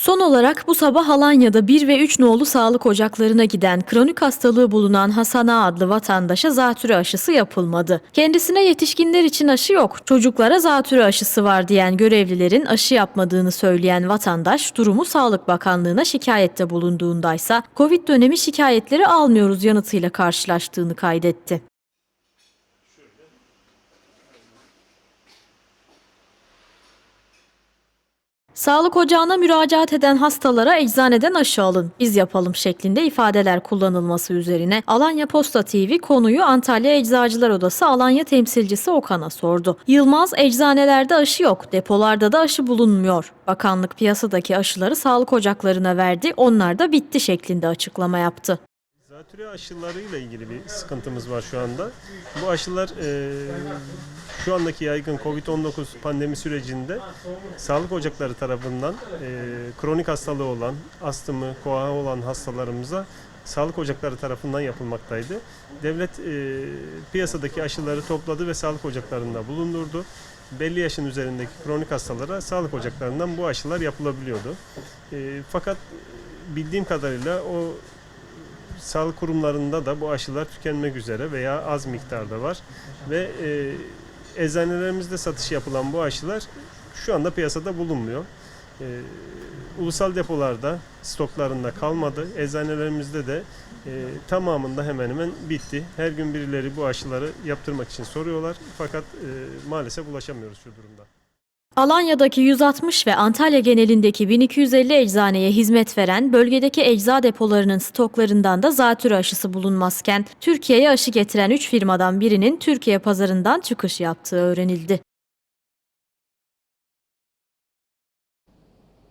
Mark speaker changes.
Speaker 1: Son olarak bu sabah Alanya'da 1 ve 3 nolu sağlık ocaklarına giden kronik hastalığı bulunan Hasan A adlı vatandaşa zatürre aşısı yapılmadı. Kendisine yetişkinler için aşı yok, çocuklara zatürre aşısı var diyen görevlilerin aşı yapmadığını söyleyen vatandaş durumu Sağlık Bakanlığı'na şikayette bulunduğundaysa Covid dönemi şikayetleri almıyoruz yanıtıyla karşılaştığını kaydetti. Sağlık ocağına müracaat eden hastalara eczaneden aşı alın, biz yapalım şeklinde ifadeler kullanılması üzerine Alanya Posta TV konuyu Antalya Eczacılar Odası Alanya temsilcisi Okan'a sordu. Yılmaz eczanelerde aşı yok, depolarda da aşı bulunmuyor. Bakanlık piyasadaki aşıları sağlık ocaklarına verdi, onlar da bitti şeklinde açıklama yaptı.
Speaker 2: Zatürre aşılarıyla ilgili bir sıkıntımız var şu anda. Bu aşılar e, şu andaki yaygın Covid-19 pandemi sürecinde sağlık ocakları tarafından e, kronik hastalığı olan, astımı, koa olan hastalarımıza sağlık ocakları tarafından yapılmaktaydı. Devlet e, piyasadaki aşıları topladı ve sağlık ocaklarında bulundurdu. Belli yaşın üzerindeki kronik hastalara sağlık ocaklarından bu aşılar yapılabiliyordu. E, fakat bildiğim kadarıyla o sağlık kurumlarında da bu aşılar tükenmek üzere veya az miktarda var ve e, eczanelerimizde satış yapılan bu aşılar şu anda piyasada bulunmuyor. E, ulusal depolarda stoklarında kalmadı. Eczanelerimizde de e, tamamında hemen hemen bitti. Her gün birileri bu aşıları yaptırmak için soruyorlar fakat e, maalesef ulaşamıyoruz şu durumda.
Speaker 1: Alanya'daki 160 ve Antalya genelindeki 1250 eczaneye hizmet veren bölgedeki ecza depolarının stoklarından da zatürre aşısı bulunmazken Türkiye'ye aşı getiren 3 firmadan birinin Türkiye pazarından çıkış yaptığı öğrenildi.